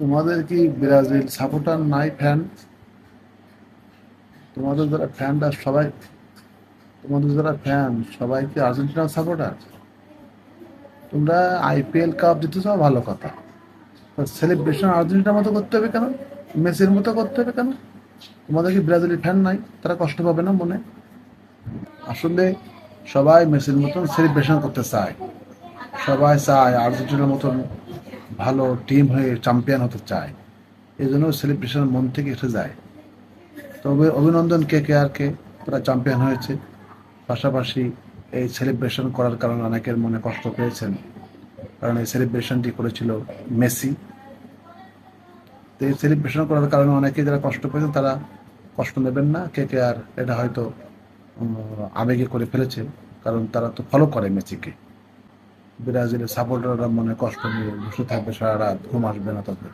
তোমাদের কি Brazil supporter নাই ফ্যান তোমাদের যারা ফ্যানরা সবাই, তোমাদের যারা ফ্যান সবাই কি আর্জেন্টিনার সাপোর্টার? তোমরা আইপিএল কাপ জিতে চাও ভালো কথা। সেলিব্রেশন আর্জেন্টিনার মতো করতে হবে কেন? মেসির মতো করতে হবে কেন? তোমাদের কি ব্রাজিলের ফ্যান নাই? তারা কষ্ট পাবে না মনে? আসলে সবাই মেসির মতন সেলিব্রেশন করতে চায়। সবাই চায় আর্জেন্টিনার মতন ভালো টিম হয়ে চ্যাম্পিয়ন হতে চায়। এই জন্য সেলিব্রেশন মন থেকে এসে যায়। তবে অভিনন্দন কে কে আর কে তারা চ্যাম্পিয়ন হয়েছে। পাশাপাশি এই সেলিব্রেশন করার কারণে অনেকের মনে কষ্ট পেয়েছেন। কারণ এই সেলিব্রেশনটি করেছিল মেসি। তো এই সেলিব্রেশন করার কারণে অনেকে যারা কষ্ট পেয়েছেন, তারা কষ্ট নেবেন না। কে কে আর এটা হয়তো আবেগে করে ফেলেছে। কারণ তারা তো ফলো করে মেসিকে। ব্রাজিলের সাপোর্টাররা মনে কষ্ট নিয়ে বসে থাকবে সারা রাত ঘুম আসবে না তাদের।